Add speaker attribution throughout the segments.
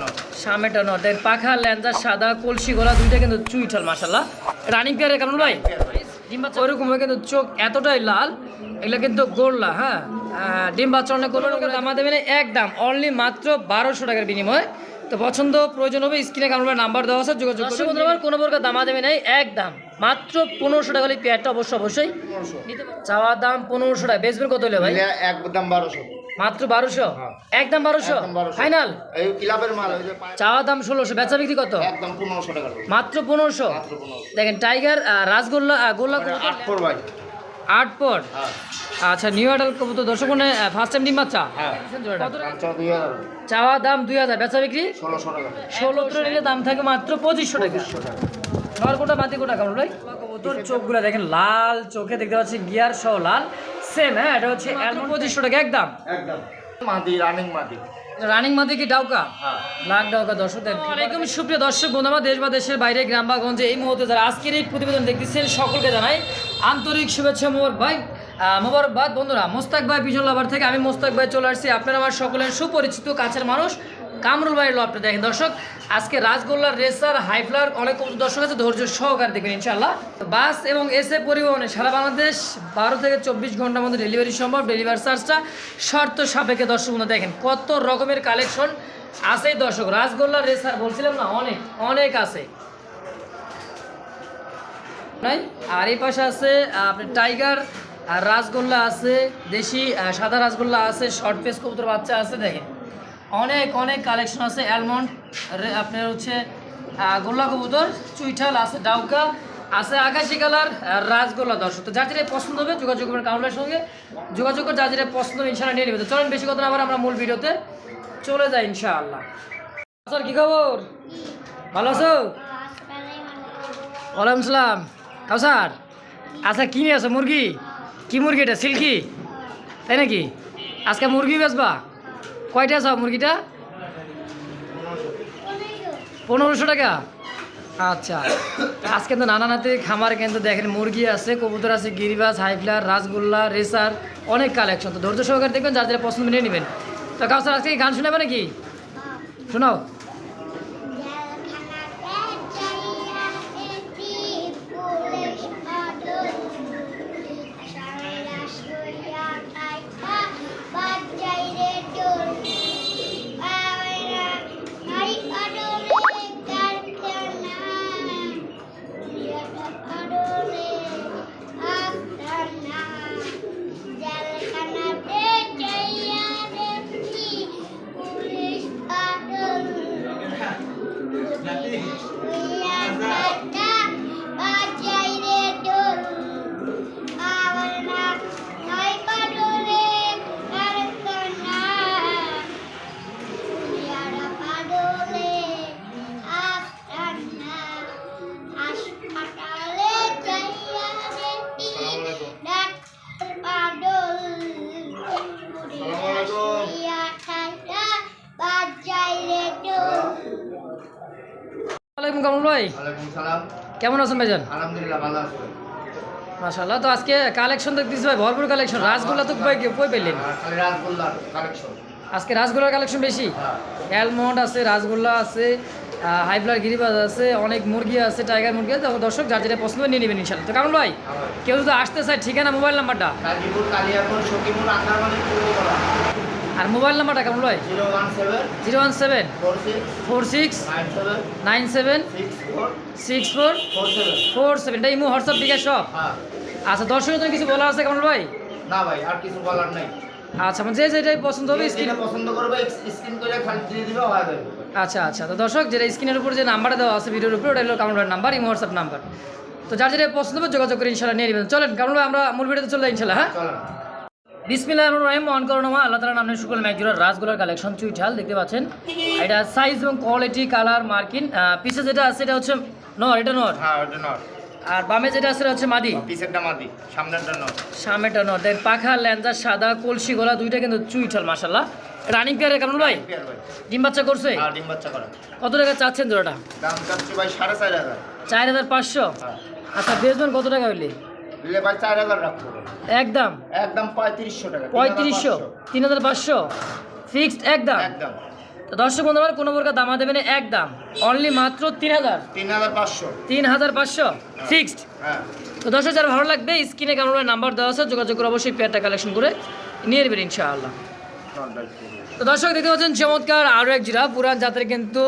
Speaker 1: নর
Speaker 2: সামনেটা পাখা ল্যাঞ্জা সাদা কলসি গলা দুইটা কিন্তু চুইঠাল মাসাল্লাহ রানিং পেয়ারের কারণ ভাই? ওইরকম কিন্তু চোখ এতটাই লাল এগুলো কিন্তু গোল্লা হ্যাঁ? আহ, ডিম বাচ্চা অনেক গোল্লা দামা দেবেন একদম অনলি মাত্র বারোশো টাকার বিনিময়। তো পছন্দ প্রয়োজন হবে স্ক্রিনে নাম্বার দেওয়া আছে যোগাযোগ করতে বন্ধুরা আমার কোনো প্রকার দামা দেবে নাই একদম মাত্র পনেরোশো টাকা হলে পেয়ারটা অবশ্যই অবশ্যই। চাওয়ার দাম পনেরোশো টাকা বেচবেন কত হলে ভাই?
Speaker 1: একদম বারোশো।
Speaker 2: মাত্র বারোশো?
Speaker 1: হ্যাঁ।
Speaker 2: একদম বারোশো? ফাইনাল?
Speaker 1: এই ক্লাবের মাল ওই যে পায়ে-
Speaker 2: চাওয়ার দাম ষোলোশো বেচা বিক্রি কত। মাত্র পনেরোশো? দেখেন টাইগার রাসগোল্লা গোল্লা
Speaker 1: মানে আট
Speaker 2: আট পর?
Speaker 1: হ্যাঁ।
Speaker 2: আচ্ছা নিউ আডাল কবুতর দর্শক মনে ফার্স্ট টাইম ডিম বাচ্চা?
Speaker 1: হ্যাঁ।
Speaker 2: চাওয়া দাম দুই হাজার বেচা বিক্রি? ষোলো নিলে দাম থাকে মাত্র পঁচিশশো টাকা। নর কোটা মাটি কোটা কেমন ভাই? কবুতর চোখগুলো দেখেন লাল চোখে দেখতে পাচ্ছি গিয়ার সহ লাল। সেম হ্যাঁ এটা হচ্ছে অ্যালমন্ড পঁচিশশো টাকা একদম।
Speaker 1: একদম। মাদি রানিং মাদি।
Speaker 2: রানিং মাদি কি ডাউকা?
Speaker 1: হ্যাঁ।
Speaker 2: ব্ল্যাক ডাউকা দর্শক আলাইকুম সুপ্রিয় দর্শক বন্ধু দেশ বা দেশের বাইরে গ্রাম বা গঞ্জে এই মুহূর্তে যারা আজকের এই প্রতিবেদন দেখতেছেন সকলকে জানাই আন্তরিক শুভেচ্ছা মোর ভাই মোবারকবাদ। বন্ধুরা মোস্তাক ভাই বিজন লাভার থেকে আমি মোস্তাক ভাই চলে আসছি। আপনারা আমার সকলের সুপরিচিত কাছের মানুষ। কামরুল ভাইয়ের আপনি দেখেন। দর্শক আজকে রাজগোল্লার রেসার হাইফ্লার অনেক দর্শক আছে ধৈর্য সহকারে দেখবেন ইনশাল্লাহ বাস এবং এসএ পরিবহনে সারা বাংলাদেশ বারো থেকে চব্বিশ ঘণ্টার মধ্যে ডেলিভারি সম্ভব ডেলিভারি চার্জটা শর্ত সাপেক্ষে দর্শক দেখেন কত রকমের কালেকশন আছে দর্শক। রাজগোল্লার রেসার বলছিলাম না অনেক অনেক আছে। আর এই পাশে আছে আহ, আপনার টাইগার আর রাসগোল্লা আছে দেশি সাদা রাসগোল্লা আছে শর্ট পেস কবুতর বাচ্চা আছে দেখেন। অনেক অনেক কালেকশন আছে। অ্যালমন্ড আপনার হচ্ছে গোল্লা কবুতর, চুইঠাল আছে, ডাউকা আছে, আকাশি কালার, আর রাসগোল্লা দর্শক। তো যার পছন্দ হবে, যোগাযোগ করবেন কাউন্টারের সঙ্গে। যোগাযোগ করে যেটা পছন্দ হবে, ইনশাআল্লাহ নিয়ে নেবে তো চলেন বেশি কথা না আবার আমরা মূল ভিডিওতে চলে যাই, ইনশাআল্লাহ। স্যার কী খবর? ভালো আছো? ওয়ালাইকুম সালাম কাউসার আচ্ছা কি নিয়ে আসো মুরগি? কি মুরগি এটা? সিল্কি? তাই নাকি? আজকে মুরগি বেচবা? কয়টা সব মুরগিটা? পনেরোশো টাকা? আচ্ছা। আজকে তো নানা নাতে খামার কিন্তু দেখেন মুরগি আছে কবুতর আছে গিরিবাস হাইফ্লার রাসগোল্লা রেসার অনেক কালেকশন তো ধৈর্য সহকারে দেখবেন যার যারা পছন্দ নিয়ে নেবেন। তো কাউসার আজকে গান শোনাবে নাকি? শোনাও। কামরুল ভাই? কেমন আছেন ভাইজান?
Speaker 1: আলহামদুলিল্লাহ ভালো আছি
Speaker 2: মাশাল্লাহ তো আজকে কালেকশন দেখতেছি ভাই ভরপুর কালেকশন রাসগোল্লা তো কই পেলেন?
Speaker 1: কালেকশন
Speaker 2: আজকে রাসগোল্লার কালেকশন বেশি?
Speaker 1: হ্যাঁ।
Speaker 2: অ্যালমন্ড আছে রাসগোল্লা আছে হাইফ্লার গিরিবাজ আছে অনেক মুরগি আছে টাইগার মুরগি আছে। দর্শক যার যেটা পছন্দ নিয়ে নেবেন ইনশাল্লাহ তো কামরুল ভাই? কেউ যদি আসতে চায় ঠিকানা মোবাইল নাম্বারটা? আর মোবাইল নাম্বারটা কেমন ভাই
Speaker 1: zero one seven
Speaker 2: zero one seven
Speaker 1: four six
Speaker 2: four six
Speaker 1: nine seven six four
Speaker 2: four
Speaker 1: seven.
Speaker 2: এটা ইমো হোয়াটসঅ্যাপ বিকাশ সব?
Speaker 1: হ্যাঁ।
Speaker 2: আচ্ছা দর্শকের জন্য কিছু বলা আছে কেমন ভাই
Speaker 1: না ভাই আর কিছু বলার নাই।
Speaker 2: আচ্ছা মানে যে যেটাই পছন্দ হবে স্ক্রিন
Speaker 1: পছন্দ করবে স্ক্রিন করে খালি দিয়ে দিবে হয়ে যাবে
Speaker 2: আচ্ছা আচ্ছা। তো দর্শক যেটা স্ক্রিনের উপর যে নাম্বারটা দেওয়া আছে ভিডিওর উপর ওটা হলো কামরুলের নাম্বার ইমো হোয়াটসঅ্যাপ নাম্বার। তো যার যেটা পছন্দ হবে যোগাযোগ করে ইনশাল্লাহ নিয়ে নেবেন। চলেন কামরুল ভাই আমরা মূল ভিডিওতে চলে যাই ইনশাল্লাহ হ্যাঁ? বিসমিল্লাহ রহিম মহান করোনামা আল্লাহ তালা নামের শুকল ম্যাকজুরার রাজগোলার কালেকশন চুইঠাল দেখতে পাচ্ছেন? এটা সাইজ এবং কোয়ালিটি কালার মার্কিন পিছে যেটা আছে এটা হচ্ছে নর এটা নর?
Speaker 1: হ্যাঁ
Speaker 2: আর বামে যেটা আছে হচ্ছে মাদি?
Speaker 1: পিসেরটা মাদি সামনেরটা
Speaker 2: নর। দেন পাখা ল্যাঞ্জা সাদা কলসি গলা দুইটা কিন্তু চুইঠাল মাসাল্লাহ রানিং পেয়ারের কারণ ভাই?
Speaker 1: ভাই।
Speaker 2: ডিম বাচ্চা করছে?
Speaker 1: আর ডিম বাচ্চা করা।
Speaker 2: কত টাকা চাচ্ছেন জোড়াটা?
Speaker 1: দাম চাচ্ছি ভাই সাড়ে চার হাজার।
Speaker 2: চার হাজার পাঁচশো?
Speaker 1: হ্যাঁ।
Speaker 2: আচ্ছা বেচবেন কত টাকা হইলে?
Speaker 1: ভাই চার হাজার
Speaker 2: একদম।
Speaker 1: একদম পঁয়ত্রিশশো টাকা
Speaker 2: পঁয়ত্রিশশো তিন হাজার পাঁচশো। ফিক্সড একদম।
Speaker 1: একদম।
Speaker 2: তো দর্শক বন্ধু আমার কোনো প্রকার দামা দেবেন এক দাম অনলি মাত্র তিন হাজার।
Speaker 1: তিন হাজার পাঁচশো।
Speaker 2: তিন হাজার পাঁচশো। ফিক্সড।
Speaker 1: হ্যাঁ।
Speaker 2: তো দর্শক যারা ভালো লাগবে স্ক্রিনে কেমন নাম্বার দেওয়া আছে যোগাযোগ করে অবশ্যই পেয়ারটা কালেকশন করে নিয়ে নেবেন ইনশাআল্লাহ। তো দর্শক দেখতে পাচ্ছেন চমৎকার আরও এক জিরা। পুরান জাতের কিন্তু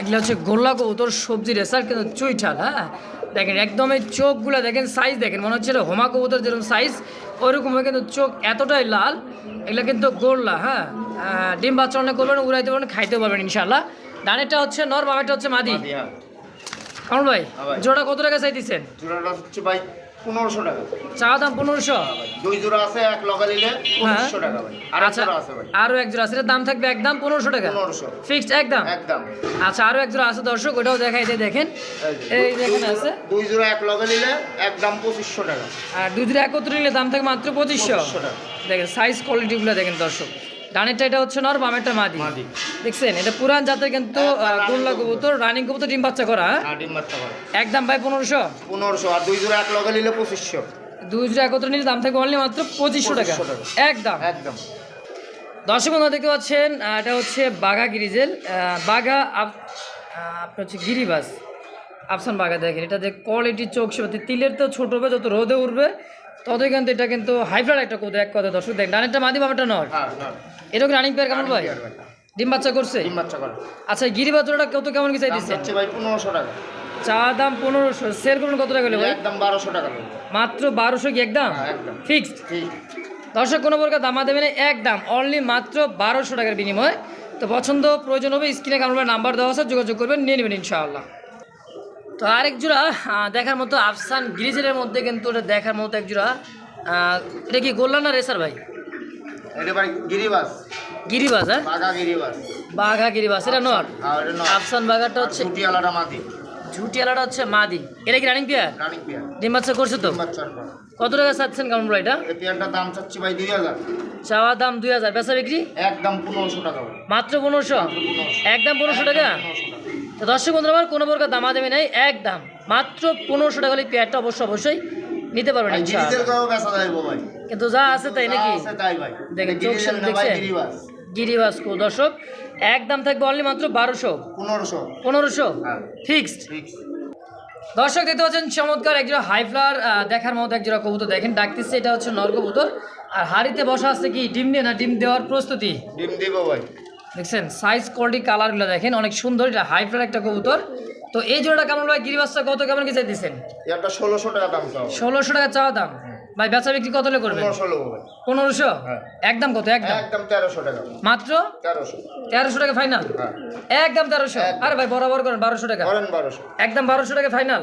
Speaker 2: এগুলো হচ্ছে গোল্লা কবুতর সবজি রেসার কিন্তু চুইঠাল হ্যাঁ? দেখেন একদম এই চোখগুলো দেখেন সাইজ দেখেন মনে হচ্ছে এটা হোমা কবুতর যেরকম সাইজ ওইরকম কিন্তু চোখ এতটাই লাল এগুলো কিন্তু গোল্লা হ্যাঁ? ডিম বাচ্চা অনেক করবেন উড়াইতে পারবেন খাইতেও পারবেন ইনশাল্লাহ ডানেরটা হচ্ছে নর বামেরটা হচ্ছে মাদি।
Speaker 1: হ্যাঁ।
Speaker 2: ভাই
Speaker 1: হ্যাঁ ভাই।
Speaker 2: জোড়া কত টাকা চাইতেছেন?
Speaker 1: জোড়াটা হচ্ছে ভাই পনেরোশো টাকা
Speaker 2: চা দাম পনেরোশো?
Speaker 1: দুই জোড়া আছে এক লগা নিলে পঁচিশশো টাকা ভাই আর
Speaker 2: আচ্ছা
Speaker 1: আছে ভাই।
Speaker 2: আরও এক জোড়া আছে। দাম থাকবে একদম পনেরোশো টাকা?
Speaker 1: পনেরোশো।
Speaker 2: ফিক্সড একদম?
Speaker 1: একদম।
Speaker 2: আচ্ছা আরও এক জোড়া আছে দর্শক ওটাও দেখাই দিয়ে দেখেন। এই দেখেন আছে।
Speaker 1: দুই জোড়া এক লগা নিলে একদম পঁচিশশো টাকা।
Speaker 2: আর দুই জোড়া একত্রে নিলে দাম থাকে মাত্র পঁচিশশো। দেখেন সাইজ কোয়ালিটিগুলো দেখেন দর্শক। ডানেরটা এটা হচ্ছে নর বামেরটা মাদি। দেখছেন এটা পুরান জাতের কিন্তু গোল্লা কবুতর রানিং কবুতর ডিম বাচ্চা করা হ্যাঁ?
Speaker 1: হ্যাঁ ডিম বাচ্চা করে।
Speaker 2: একদম ভাই পনেরোশো?
Speaker 1: পনেরোশো আর দুই জোড়া এক লগা নিলে পঁচিশশো।
Speaker 2: দুই জোড়া একত্রে নিলে দাম থাকবে অনলি মাত্র পঁচিশশো টাকা। একদম
Speaker 1: একদম।
Speaker 2: দর্শক বন্ধু দেখতে পাচ্ছেন এটা হচ্ছে বাঘা গিরিজেল বাঘা আপ- আপনার হচ্ছে গিরিবাস। আফসান বাঘা দেখেন এটা যে কোয়ালিটি চোখ সত্যি তিলের তো ছোট হবে যত রোদে উঠবে ততই কিন্তু এটা কিন্তু হাইফ্লার একটা কোদ এক কথা দর্শক দেখেন। ডানেরটা মাদি বাবাটা
Speaker 1: হ্যাঁ
Speaker 2: এটা রানিং পেয়ার কেমন ভাই? ডিম বাচ্চা করছে?
Speaker 1: ডিম বাচ্চা করে।
Speaker 2: আচ্ছা গিরিবাচ্চাটা কত কেমন কি চাই
Speaker 1: হচ্ছে ভাই পনেরোশো টাকা।
Speaker 2: চা দাম পনেরোশো। সেল করুন কত টাকা হলে ভাই?
Speaker 1: একদম বারোশো টাকা
Speaker 2: মাত্র বারোশো কি একদম?
Speaker 1: হ্যাঁ,
Speaker 2: ফিক্সড
Speaker 1: ঠিক।
Speaker 2: দর্শক কোনো প্রকার দামা দেবে না একদম অনলি মাত্র বারোশো টাকার বিনিময়ে। তো পছন্দ প্রয়োজন হবে স্ক্রিনে কামড় নাম্বার দেওয়া আছে যোগাযোগ করবেন নিয়ে নেবেন ইনশাআল্লাহ। তো আরেক জোড়া দেখার মতো আফসান গ্রিজের মধ্যে কিন্তু ওটা দেখার মতো এক জোড়া। এটা কি গোল্লা না রেসার ভাই?
Speaker 1: গিরিবাস।
Speaker 2: হ্যাঁ?
Speaker 1: বাঘা গিরিবাস।
Speaker 2: বাঘা গিরিবাজ এটা নর?
Speaker 1: নয়
Speaker 2: আফসান বাঘাটা হচ্ছে
Speaker 1: ছুটিয়ালাটা মাটি
Speaker 2: ঝুটিয়ালাটা হচ্ছে মাদি। এটা কি রানিং পেয়ার
Speaker 1: রানিক পেয়ার
Speaker 2: ডিম বাচ্চা করছে তো? কত টাকা চাচ্ছেন কেমন ভাই এটা?
Speaker 1: পেয়ারটার দাম চাচ্ছি ভাই দুই হাজার।
Speaker 2: চাওয়া দাম দুই হাজার। বেচা বিক্রি?
Speaker 1: একদম পনেরোশো টাকা
Speaker 2: মাত্র পনেরোশো? একদম পনেরোশো টাকা?
Speaker 1: পনেরোশো টাকা।
Speaker 2: তো দর্শক বন্ধুরা আমার কোনো প্রকার দামা দেবে নাই একদম। মাত্র পনেরোশো টাকা হলে পেয়ারটা অবশ্যই অবশ্যই নিতে পারবেন ইনশাআল্লাহ। কিন্তু যা আছে তাই নাকি?
Speaker 1: আছে তাই ভাই।
Speaker 2: দেখেন,
Speaker 1: এটা
Speaker 2: চোখ সামনে দেখছেন?
Speaker 1: গিরিবাস।
Speaker 2: কো দর্শক একদম থাকবে অনলি মাত্র বারোশো।
Speaker 1: পনেরোশো।
Speaker 2: পনেরোশো?
Speaker 1: হ্যাঁ।
Speaker 2: ফিক্সড দর্শক দেখতে পাচ্ছেন চমৎকার একজোড়া হাই ফ্লার দেখার মতো একজোড়া কবুতর। দেখেন ডাকতেছে এটা হচ্ছে নর কবুতর। আর হাড়িতে বসা আছে কি ডিম দিয়ে না ডিম দেওয়ার প্রস্তুতি?
Speaker 1: ডিম দিব ভাই।
Speaker 2: দেখছেন? সাইজ কোয়ালিটি কালারগুলো দেখেন অনেক সুন্দর এটা হাই ফ্লার একটা কবুতর। তো এই জোড়াটা কেমন ভাই? গিরিবাসটা কত কেমন কি চাইতেছেন?
Speaker 1: একটা ষোলোশো টাকা দাম
Speaker 2: ষোলোশো টাকা চাওয়া দাম। ভাই বেচা বিক্রি কত হলে করবেন?
Speaker 1: পনেরোশো হ্যাঁ।
Speaker 2: একদম কত একদম?
Speaker 1: একদম তেরোশো টাকা।
Speaker 2: মাত্র?
Speaker 1: তেরোশো।
Speaker 2: তেরোশো টাকা ফাইনাল
Speaker 1: হ্যাঁ।
Speaker 2: একদম তেরোশো। আরে ভাই বরাবর করেন বারোশো টাকা। একদম বারোশো টাকা ফাইনাল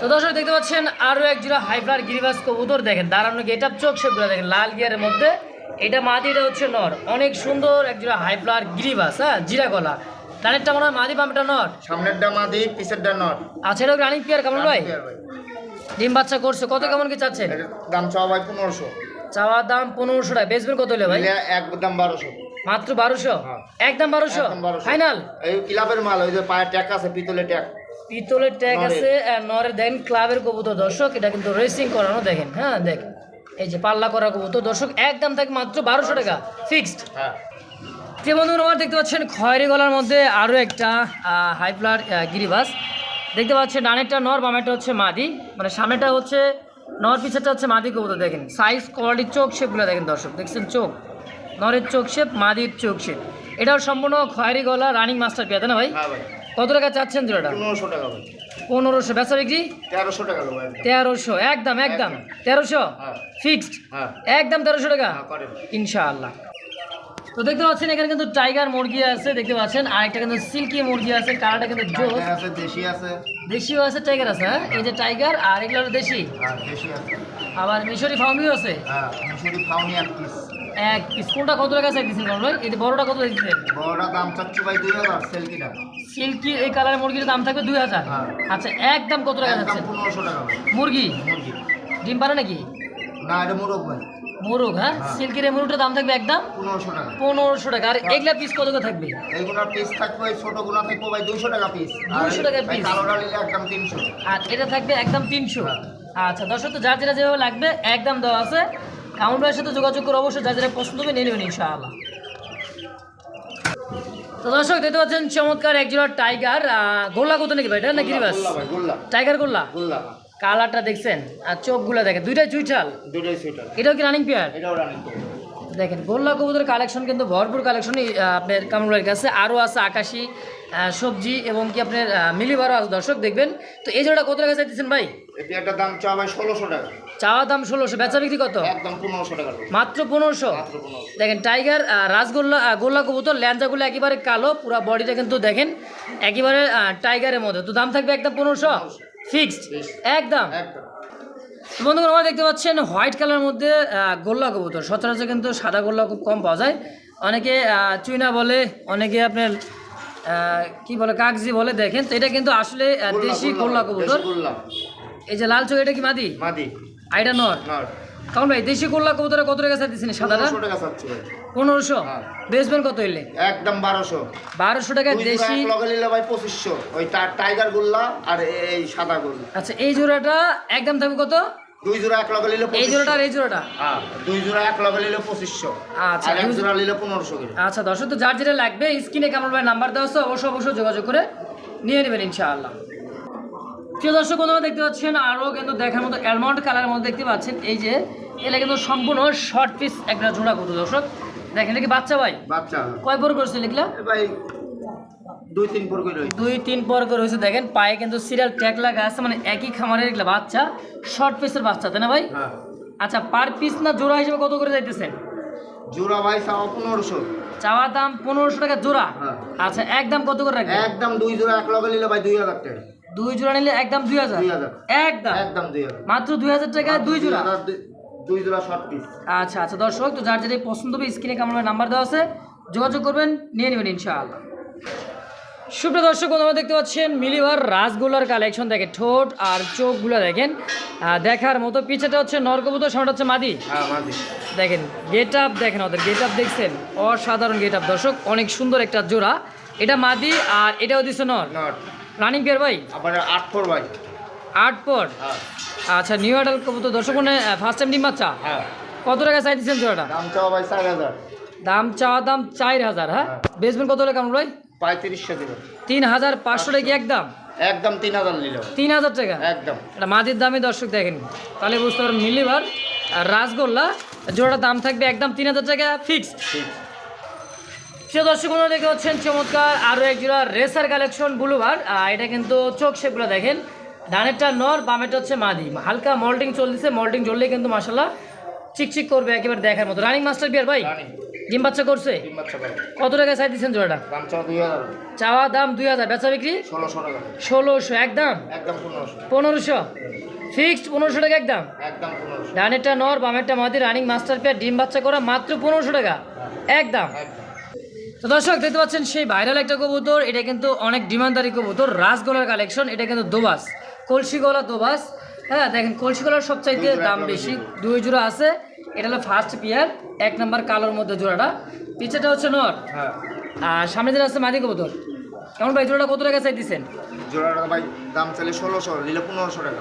Speaker 2: তো দর্শক দেখতে পাচ্ছেন আরও এক জোড়া হাইফ্লার গিরিবাস কবুতর দেখেন। দাঁড়ানো গেট আপ চোখ সেগুলো দেখেন লাল গিয়ারের মধ্যে। এটা মাদি এটা হচ্ছে নর। অনেক সুন্দর এক জোড়া হাইফ্লার গিরিবাস হ্যাঁ? জিরা গলা ডানেরটা মনে হয় মাদি বামটা নর?
Speaker 1: সামনেরটা মাদি পিছেরটা নট
Speaker 2: আচ্ছা এটা রানিং পিয়ার কেমন ভাই? ডিম বাচ্চা করছে কত কেমন কি
Speaker 1: চাচ্ছে দাম চাওয়া ভাই পনেরোশো।
Speaker 2: চাওয়ার দাম পনেরোশো টাকা। বেচবেন কত হলে ভাই?
Speaker 1: একদম বারোশো।
Speaker 2: মাত্র বারোশো?
Speaker 1: হ্যাঁ।
Speaker 2: একদম বারোশো?
Speaker 1: একদম 1200
Speaker 2: ফাইনাল
Speaker 1: এই ক্লাবের মাল ওই যে পায়ে ট্যাক আছে পিতলের ট্যাক
Speaker 2: পিতলের ট্যাগ আছে আর নরের দেখেন ক্লাবের কবুতর। দর্শক এটা কিন্তু রেসিং করানো দেখেন। হ্যাঁ দেখ। এই যে পাল্লা করা কবুতর। দর্শক একদম থাকে মাত্র বারোশো টাকা ফিক্সড
Speaker 1: হ্যাঁ।
Speaker 2: যে বন্ধুরা আমার দেখতে পাচ্ছেন খয়েরি গলার মধ্যে আরও একটা হাইফ্লার গিরিবাস। দেখতে পাচ্ছেন ডানেরটা নর বামেরটা হচ্ছে মাদি। মানে সামনেটা হচ্ছে নর পিছেরটা হচ্ছে মাদি কবুতর দেখেন। সাইজ কোয়ালিটি চোখ শেপগুলো দেখেন দর্শক। দেখছেন চোখ? নরের চোখ শেপ মাদির চোখ শেপ এটাও সম্পূর্ণ খয়েরি গলা রানিং মাস্টার পেয়ে না ভাই?
Speaker 1: হ্যাঁ
Speaker 2: কত টাকা চাচ্ছেন জোড়াটা?
Speaker 1: পনেরোশো টাকা ভাই।
Speaker 2: পনেরোশো বেচা বিক্রি?
Speaker 1: তেরোশো টাকা
Speaker 2: তেরোশো একদম একদম। তেরোশো?
Speaker 1: হ্যাঁ।
Speaker 2: ফিক্সড
Speaker 1: হ্যাঁ।
Speaker 2: একদম তেরোশো টাকা?
Speaker 1: হ্যাঁ
Speaker 2: ইনশাআল্লাহ। তো দেখতে পাচ্ছেন এখানে কিন্তু টাইগার মুরগি আছে দেখতে পাচ্ছেন। আর একটা কিন্তু সিল্কি মুরগি আছে কালারটা কিন্তু জোস।
Speaker 1: আছে দেশি আছে।
Speaker 2: দেশিও আছে টাইগার আছে হ্যাঁ? এই যে টাইগার আর এগুলো দেশি?
Speaker 1: হ্যাঁ
Speaker 2: আবার মিশরি ফার্মিও আছে?
Speaker 1: হ্যাঁ মিশরি এক পিস
Speaker 2: এক স্কুলটা কত টাকা চাই দিচ্ছেন ভাই এই বড়টা কত দিচ্ছেন
Speaker 1: বড়টা দাম চাচ্ছি ভাই দুই হাজার সেলকিটা
Speaker 2: সিল্কি এই কালারের মুরগির দাম থাকবে দুই হাজার।
Speaker 1: হ্যাঁ।
Speaker 2: আচ্ছা একদম কত টাকা যাচ্ছে?
Speaker 1: পনেরোশো টাকা
Speaker 2: মুরগি?
Speaker 1: মুরগি।
Speaker 2: ডিম পারে নাকি?
Speaker 1: না এটা মোরগ ভাই।
Speaker 2: মুরগ হ্যাঁ?
Speaker 1: হ্যাঁ।
Speaker 2: সিল্কির এই মুরগটার দাম থাকবে একদম
Speaker 1: পনেরোশো টাকা।
Speaker 2: পনেরোশো টাকা। আর এগুলা পিস কত থাকবে?
Speaker 1: পিস থাকবে ছোটগুলো থাকবে ভাই দুইশো টাকা পিস
Speaker 2: 200 টাকা piece।
Speaker 1: কালোটা নিলে একদম তিনশো।
Speaker 2: আর এটা থাকবে একদম তিনশো।
Speaker 1: হ্যাঁ।
Speaker 2: আচ্ছা দর্শক তো যার যেটা যেভাবে লাগবে একদম দেওয়া আছে। কাউন্ট ভাইয়ের সাথে যোগাযোগ করে অবশ্যই যা যারা পছন্দ হবে নিয়ে নেবেন ইনশাআল্লাহ। তো দর্শক দেখতে পাচ্ছেন চমৎকার এক জোড়া টাইগার গোল্লা কত নাকি ভাই? এটা না গিরিবাস
Speaker 1: গোল্লা ভাই গোল্লা।
Speaker 2: টাইগার গোল্লা?
Speaker 1: গোল্লা।
Speaker 2: কালারটা দেখছেন? আর চোখগুলো দেখেন দুইটাই চুইঠাল
Speaker 1: দুটোই সুইটার
Speaker 2: এটাও কি রানিং পেয়ার
Speaker 1: এটাও রানিং
Speaker 2: দেখেন গোল্লা কবুতরের কালেকশন কিন্তু ভরপুর কালেকশন আপনার কামরুলের কাছে। আরও আছে আকাশি সবজি এবং কি আপনার মিলিবারও আছে। দর্শক দেখবেন। তো এই জোড়া কত টাকা চাইতেছেন ভাই?
Speaker 1: একটা দাম চা ভাই ষোলোশো টাকা।
Speaker 2: চাওয়া দাম ষোলোশো বেচা বিক্রি কত?
Speaker 1: একদম পনেরোশো টাকা
Speaker 2: মাত্র পনেরোশো? দেখেন টাইগার রাসগোল্লা গোল্লা কবুতর ল্যাঞ্জাগুলো একেবারে কালো পুরো বডিটা কিন্তু দেখেন একেবারে টাইগারের মধ্যে তো দাম থাকবে একদম পনেরোশো? ফিক্সড? একদম? বন্ধুগণ আমরা দেখতে পাচ্ছেন হোয়াইট কালারের মধ্যে গোল্লা কবুতর। সচরাচর কিন্তু সাদা গোল্লা খুব কম পাওয়া যায়। অনেকে চুইনা বলে অনেকে আপনার কি বলে কাগজি বলে দেখেন। তো এটা কিন্তু আসলে দেশি
Speaker 1: গোল্লা,
Speaker 2: কবুতর। এই যে লাল চোখ এটা কি মাদি?
Speaker 1: মাদি।
Speaker 2: আইডা নর?
Speaker 1: নর।
Speaker 2: কারণ ভাই দেশি গোল্লা কবুতরে কত টাকা চাইতেছেন সাদাটা?
Speaker 1: টাকা চাচ্ছি ভাই।
Speaker 2: পনেরোশো?
Speaker 1: হ্যাঁ।
Speaker 2: বেচবেন কত হইলে
Speaker 1: একদম বারোশো।
Speaker 2: বারোশো টাকায়
Speaker 1: দুই জোড়া
Speaker 2: দেশি
Speaker 1: লগে নিলে ভাই পঁচিশশো। ওই টা- টাইগার গোল্লা আর এই সাদা গোল্লা।
Speaker 2: আচ্ছা এই জোড়াটা একদম থাকবে কত?
Speaker 1: দুই জোড়া এক লগে নিলে
Speaker 2: এই
Speaker 1: 2500
Speaker 2: জোড়াটা আর এই জোড়াটা?
Speaker 1: হ্যাঁ দুই জোড়া এক লগে নিলে পঁচিশশো।
Speaker 2: আচ্ছা,
Speaker 1: আর এক
Speaker 2: দুই-
Speaker 1: জোড়া নিলে পনেরোশো করে।
Speaker 2: আচ্ছা দর্শক তো যার যেটা লাগবে স্ক্রিনে কেমন ভাই নাম্বার দেওয়া আছে অবশ্যই অবশ্যই যোগাযোগ করে নিয়ে নেবেন ইনশাআল্লাহ। প্রিয় দর্শক বন্ধুরা দেখতে পাচ্ছেন আরও কিন্তু দেখার মতো অ্যালমন্ড কালারের মধ্যে দেখতে পাচ্ছেন। এই যে এটা কিন্তু সম্পূর্ণ শর্ট পিস একটা জোড়া কত দর্শক। দেখেন এটা কি বাচ্চা ভাই?
Speaker 1: বাচ্চা।
Speaker 2: কয় পর করছে লিখলা?
Speaker 1: ভাই দুই তিন পর করে রয়েছে।
Speaker 2: দুই তিন পর করে হয়েছে দেখেন পায়ে কিন্তু সিরিয়াল ট্যাগ লাগা আছে মানে একই খামারের এগুলা বাচ্চা শর্ট পিসের বাচ্চা তাই না ভাই?
Speaker 1: হ্যাঁ।
Speaker 2: আচ্ছা পার পিস না জোড়া হিসেবে কত করে যাইতেছেন?
Speaker 1: জোড়া ভাই চাওয়া পনেরোশো।
Speaker 2: চাওয়া দাম পনেরোশো টাকা জোড়া?
Speaker 1: হ্যাঁ।
Speaker 2: আচ্ছা একদম কত করে রাখবেন?
Speaker 1: একদম দুই জোড়া এক লগে নিলে ভাই দুই হাজার টাকা।
Speaker 2: দুই জোড়া নিলে একদম দুই হাজার? একদম?
Speaker 1: একদম দুই হাজার।
Speaker 2: মাত্র দুই হাজার টাকায় দুই জোড়া?
Speaker 1: দুই- জোড়া শর্ট পিস
Speaker 2: আচ্ছা আচ্ছা দর্শক তো যার যেটা পছন্দ হবে স্ক্রিনে কেমন নাম্বার দেওয়া আছে যোগাযোগ করবেন নিয়ে নেবেন ইনশাআল্লাহ। সুপ্রিয় দর্শক বন্ধুরা দেখতে পাচ্ছেন মিলিবার রাসগোল্লার কালেকশন দেখেন ঠোঁট আর চোখগুলো দেখেন। দেখার মতো পিছেটা হচ্ছে নরকবুতর সামনেটা হচ্ছে মাদি।
Speaker 1: হ্যাঁ
Speaker 2: দেখেন গেট আপ দেখেন ওদের গেট আপ দেখছেন? অসাধারণ গেট আপ দর্শক অনেক সুন্দর একটা জোড়া। এটা মাদি আর এটাও দিচ্ছে নর। রানিং পেয়ার ভাই?
Speaker 1: আবার আট ফোর ভাই।
Speaker 2: আট পর
Speaker 1: হ্যাঁ।
Speaker 2: আচ্ছা নিউ আডাল কবুতর দর্শক মানে ফার্স্ট টাইম ডিম বাচ্চা?
Speaker 1: হ্যাঁ।
Speaker 2: কত টাকা চাই দিচ্ছেন জোড়াটা?
Speaker 1: দাম চাওয়া ভাই চার হাজার।
Speaker 2: দাম চাওয়া দাম চার হাজার হ্যাঁ?
Speaker 1: হ্যাঁ।
Speaker 2: বেচবেন কত হলে কেমন ভাই?
Speaker 1: পঁয়ত্রিশশো দেবেন
Speaker 2: তিন হাজার পাঁচশো টাকা একদম?
Speaker 1: একদম তিন হাজার নিলে
Speaker 2: তিন হাজার টাকা?
Speaker 1: একদম।
Speaker 2: এটা মাটির দামে দর্শক দেখেন। তাহলে বুঝতে পারবেন মিলিবার রাসগোল্লা জোড়াটার দাম থাকবে একদম তিন হাজার টাকা ফিক্সড প্রিয় দর্শক বন্ধুরা দেখতে পাচ্ছেন চমৎকার আরও এক জোড়া রেসার কালেকশন ব্লুবার এটা কিন্তু চোখ শেপগুলো দেখেন। ডানেরটা নর বামেরটা হচ্ছে মাদি। হালকা মল্টিং চলতেছে মল্টিং জ্বললে কিন্তু মাসাল্লাহ চিকচিক করবে একেবারে দেখার মতো। রানিং মাস্টার বিয়ার ভাই ডিম বাচ্চা করছে? কত টাকা চাই দিচ্ছেন জোড়াটা?
Speaker 1: চাওয়া
Speaker 2: দাম দুই হাজার। বেচা বিক্রি?
Speaker 1: ষোলোশো
Speaker 2: একদম?
Speaker 1: পনেরোশো।
Speaker 2: ফিক্সড পনেরোশো টাকা একদম? ডানেরটা নর বামেরটা মাদি রানিং মাস্টার পেয়ার ডিম বাচ্চা করা মাত্র পনেরোশো টাকা। একদম। তো দর্শক দেখতে পাচ্ছেন সেই ভাইরাল একটা কবুতর। এটা কিন্তু অনেক ডিমান্ডারি কবুতর রাসগোলার কালেকশন এটা কিন্তু দোবাস কলসি গলা দোবাস। হ্যাঁ দেখেন কলসি গলার সবচাইতে দাম বেশি দুই জোড়া। আছে। এটা হলো ফার্স্ট পিয়ার এক নাম্বার কালোর মধ্যে জোড়াটা। পিছেটা হচ্ছে নর।
Speaker 1: হ্যাঁ।
Speaker 2: আর সামনে যেটা আছে মাদি কবুতর। কেমন ভাই জোড়াটা কত টাকা চাইতেছেন?
Speaker 1: জোড়াটা ভাই দাম চাইলে ষোলোশো নিলে পনেরোশো টাকা।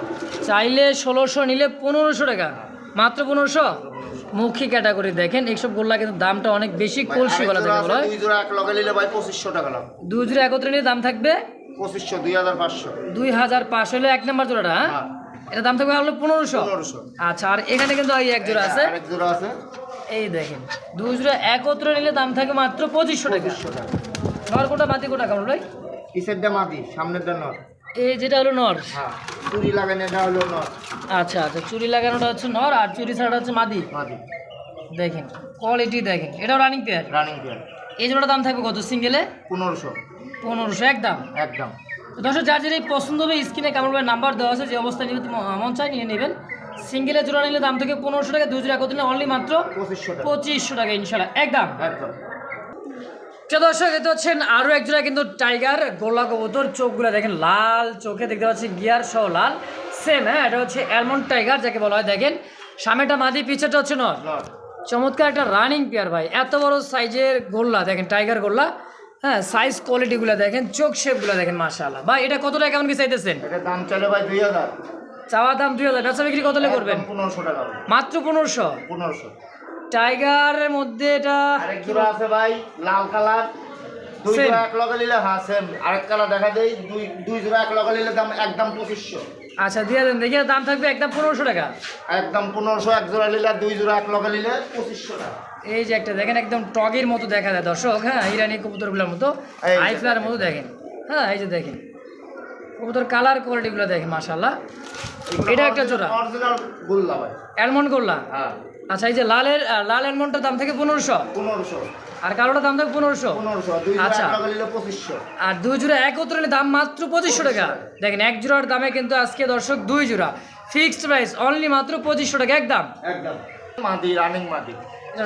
Speaker 2: চাইলে ষোলোশো নিলে পনেরোশো টাকা। মাত্র পনেরোশো? মুখী ক্যাটাগরি দেখেন এইসব গোল্লা কিন্তু দামটা অনেক বেশি কলসি গলা থেকে বলা। হয়
Speaker 1: দুই জোড়া এক লগে নিলে ভাই পঁচিশশো টাকা লাভ
Speaker 2: দুই জোড়া একত্রে নিয়ে দাম থাকবে?
Speaker 1: পঁচিশশো দুই হাজার পাঁচশো।
Speaker 2: দুই হাজার পাঁচ হলে এক নম্বর জোড়াটা হ্যাঁ?
Speaker 1: হ্যাঁ।
Speaker 2: এটা দাম থাকবে হলো পনেরোশো? আচ্ছা আর এখানে কিন্তু এই এক জোড়া আছে।
Speaker 1: আরেক জোড়া আছে।
Speaker 2: এই দেখেন দুই জোড়া একত্রে নিলে দাম থাকে মাত্র পঁচিশশো টাকা। নর কোটা মাটি কোটা কেমন ভাই?
Speaker 1: পিসেরটা মাদি সামনেরটা নর।
Speaker 2: এই যেটা হলো নর?
Speaker 1: হ্যাঁ চুরি লাগানো এটা হলো নর।
Speaker 2: আচ্ছা আচ্ছা চুরি লাগানোটা হচ্ছে নর আর চুরি ছাড়াটা হচ্ছে মাদি?
Speaker 1: মাদি।
Speaker 2: দেখেন কোয়ালিটি দেখেন। এটাও রানিং পেয়ার
Speaker 1: রানিং পেয়ার
Speaker 2: এই জোড়ার দাম থাকবে কত? সিঙ্গেলে
Speaker 1: পনেরোশো।
Speaker 2: পনেরোশো একদম?
Speaker 1: একদম।
Speaker 2: দর্শক যার যেটা পছন্দ হবে স্ক্রিনে কেমন ভাবে নাম্বার দেওয়া আছে যে অবস্থায় নিবে মন চাই নিয়ে নেবেন। সিঙ্গেলে জোড়া নিলে দাম থেকে পনেরোশো টাকা দুই জোড়া একত্রে নিলে অনলি মাত্র
Speaker 1: পঁচিশশো টাকা।
Speaker 2: পঁচিশশো টাকা ইনশাল্লাহ একদম?
Speaker 1: একদম।
Speaker 2: প্রিয় দর্শক এতে হচ্ছেন আরও এক কিন্তু টাইগার গোলা কবুতর চোখগুলো দেখেন লাল চোখে দেখতে পাচ্ছি গিয়ার সহ লাল। সেম হ্যাঁ এটা হচ্ছে অ্যালমন্ড টাইগার যাকে বলা হয় দেখেন। সামনেটা মাদি পিছেটা হচ্ছে নর। চমৎকার একটা রানিং পেয়ার ভাই। এত বড় সাইজের গোল্লা দেখেন টাইগার গোল্লা। হ্যাঁ সাইজ কোয়ালিটিগুলো দেখেন চোখ শেপগুলো দেখেন মাশাআল্লাহ। ভাই এটা কত টাকা কেমন কি চাইতেছেন?
Speaker 1: এটা দাম চাইলে ভাই দুই হাজার।
Speaker 2: চাওয়া দাম দুই হাজার। ব্যবসা বিক্রি কত করবেন?
Speaker 1: পনেরোশো টাকা।
Speaker 2: মাত্র পনেরোশো?
Speaker 1: পনেরোশো।
Speaker 2: টাইগারের মধ্যে এটা
Speaker 1: আরেক জোড়া আছে ভাই লাল কালার। দুই জোড়া এক লগে নিলে হ্যাঁ সেম আরেক কালার দেখা দেই দুই দুই জোড়া এক লগে নিলে দাম একদম পঁচিশশো।
Speaker 2: আচ্ছা দিয়ে দেন দেখি দাম থাকবে একদম পনেরোশো টাকা।
Speaker 1: একদম পনেরোশো এক জোড়া নিলে দুই জোড়া এক লগে নিলে পঁচিশশো টাকা।
Speaker 2: এই যে একটা দেখেন একদম টগের মতো দেখা যায় দর্শক হ্যাঁ ইরানি কবুতরগুলোর মতো। আইফ্লার মতো দেখেন। হ্যাঁ এই যে দেখেন। কবুতর কালার কোয়ালিটিগুলো দেখেন মাশাল্লাহ এটা একটা জোড়া।
Speaker 1: অরিজিনাল গুল্লা ভাই।
Speaker 2: অ্যালমন্ড করলা
Speaker 1: হ্যাঁ।
Speaker 2: আচ্ছা এই যে লালের লাল অ্যালমন্ডটার দাম থেকে পনেরোশো।
Speaker 1: পনেরোশো।
Speaker 2: আর কালোটার দাম থাকে পনেরোশো? আচ্ছা। আর দুই জোড়া একত্রে দাম মাত্র পঁচিশশো টাকা। দেখেন এক জোড়ার দামে কিন্তু আজকে দর্শক দুই জোড়া। ফিক্সড প্রাইস অনলি মাত্র পঁচিশশো টাকা একদম?
Speaker 1: একদম। মাদি রানিং মাদি।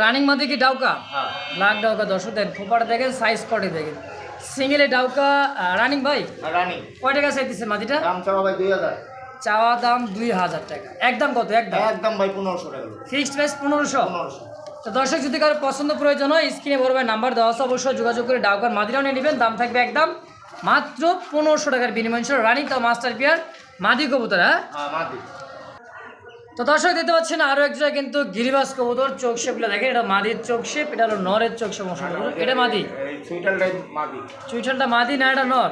Speaker 2: রানিং মাদি কি ডাউকা?
Speaker 1: হ্যাঁ।
Speaker 2: ব্ল্যাক ডাউকা দর্শক দেখেন খোপাটা দেখেন সাইজ কটে দেখেন। সিঙ্গেলে ডাউকা রানিং ভাই?
Speaker 1: রানিং
Speaker 2: কয় টাকা চাইতেছে মাদিটা?
Speaker 1: দাম চাওয়া ভাই দুই হাজার।
Speaker 2: চাওয়া দাম দুই হাজার টাকা। একদম কত? একদম?
Speaker 1: একদম ভাই পনেরোশো টাকা।
Speaker 2: ফিক্সড প্রাইস পনেরোশো?
Speaker 1: পনেরোশো।
Speaker 2: তো দর্শক যদি কারও পছন্দ প্রয়োজন হয় স্ক্রিনে ভাই নাম্বার দেওয়া আছে অবশ্যই যোগাযোগ করে ডাউকার মাদিরাও নিয়ে নেবেন। দাম থাকবে একদম মাত্র পনেরোশো টাকার বিনিময়। ছিল রানিং তো মাস্টার পিয়ার মাদি কবুতর হ্যাঁ?
Speaker 1: হ্যাঁ মাদি।
Speaker 2: তো দর্শক দেখতে পাচ্ছেন আরও এক জায়গায় কিন্তু গিরিবাস কবুতর চোখ শেপগুলো দেখেন এটা মাদির চোখ শেপ এটা হলো নরের চোখ শেপ এটা মাদি?
Speaker 1: এই সুইটালটাই মাদি।
Speaker 2: চুইঠালটা মাদি না এটা নর।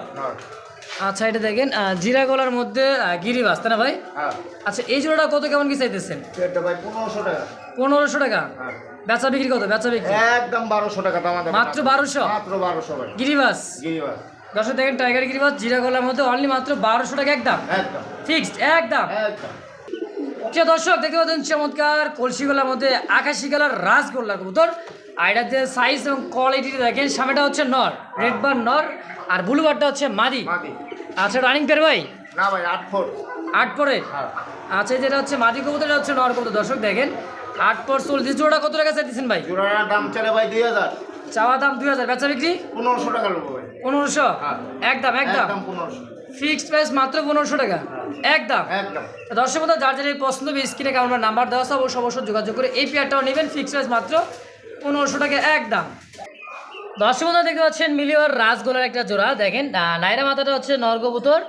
Speaker 2: আচ্ছা এটা দেখেন জিরা গলার মধ্যে আহ, গিরিবাস তাই না ভাই?
Speaker 1: হ্যাঁ।
Speaker 2: আচ্ছা এই জোড়াটা কত কেমন কি চাইতেছেন?
Speaker 1: পনেরোশো টাকা।
Speaker 2: পনেরোশো টাকা?
Speaker 1: হ্যাঁ।
Speaker 2: বেচা বিক্রি কত? বেচা বিক্রি?
Speaker 1: একদম বারোশো টাকা
Speaker 2: মাত্র বারোশো?
Speaker 1: মাত্র বারোশো
Speaker 2: গিরিবাস?
Speaker 1: গিরিবাস।
Speaker 2: দর্শক দেখেন টাইগার গিরিবাস জিরা গলার মধ্যে অনলি মাত্র বারোশো টাকা একদম?
Speaker 1: একদম।
Speaker 2: ফিক্সড একদম? প্রিয় দর্শক দেখতে পাচ্ছেন চমৎকার কলসি গলার মধ্যে আকাশি কালার রাসগোল্লা কবুতর। আর এটাতে সাইজ এবং কোয়ালিটি দেখেন সামনেটা হচ্ছে নর। রেড বার নর আর ব্লু বারটা হচ্ছে মাদি। আচ্ছা রানিং পের ভাই?
Speaker 1: না ভাই আট ফুট
Speaker 2: আট পরে
Speaker 1: হ্যাঁ।
Speaker 2: আচ্ছা যেটা হচ্ছে মাদি কবুতর এটা হচ্ছে নর কবুতর। দর্শক দেখেন আট পর চল্লিশ। জোড়া কত টাকা চাইতেছেন ভাই?
Speaker 1: জোড়ার দাম চলে ভাই দুই হাজার।
Speaker 2: চাওয়া দাম দুই হাজার। বেচা বিক্রি?
Speaker 1: পনেরোশো টাকা ভাই।
Speaker 2: পনেরোশো?
Speaker 1: হ্যাঁ।
Speaker 2: একদম একদম। ফিক্সড প্রাইস মাত্র পনেরোশো টাকা। একদম। দর্শক যার যার এই পছন্দ স্ক্রিনে কাউন্টার নাম্বার দেওয়া আছে অবশ্যই অবশ্যই যোগাযোগ করে এই পেয়ারটাও নেবেন। ফিক্সড প্রাইস মাত্র পনেরোশো টাকা এক দাম। দর্শক বন্ধু দেখতে পাচ্ছেন মিলিওর রাজগোলার একটা জোড়া। দেখেন নাইরা মাথাটা হচ্ছে নর কবুতর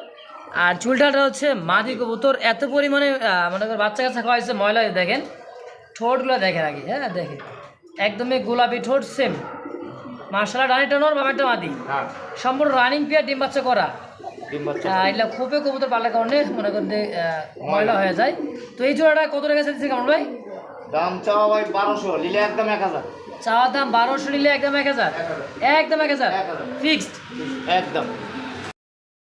Speaker 2: আর চুলটাটা হচ্ছে মাদি কবুতর। এত পরিমাণে মনে করেন বাচ্চা কাচ্চা খাওয়াইছে ময়লা দেখেন ঠোঁটগুলো দেখেন আগে হ্যাঁ দেখেন একদমই গোলাপি ঠোঁট সেম মার্শাল রানিটা নর বাবারটা মাদি
Speaker 1: হ্যাঁ।
Speaker 2: সম্পূর্ণ রানিং পেয়ার ডিম বাচ্চা করা।
Speaker 1: বাচ্চা
Speaker 2: খুবই কবুতর পালার কারণে মনে করেন ময়লা হয়ে যায়। তো এই জোড়াটা কত টাকা চাইছে কেমন ভাই?
Speaker 1: দাম চাওয়া ভাই বারোশো নিলে একদম এক হাজার।
Speaker 2: চাওয়ার দাম বারোশো নিলে একদম এক হাজার?
Speaker 1: এক হাজার।
Speaker 2: একদম
Speaker 1: এক হাজার।
Speaker 2: ফিক্সড
Speaker 1: একদম।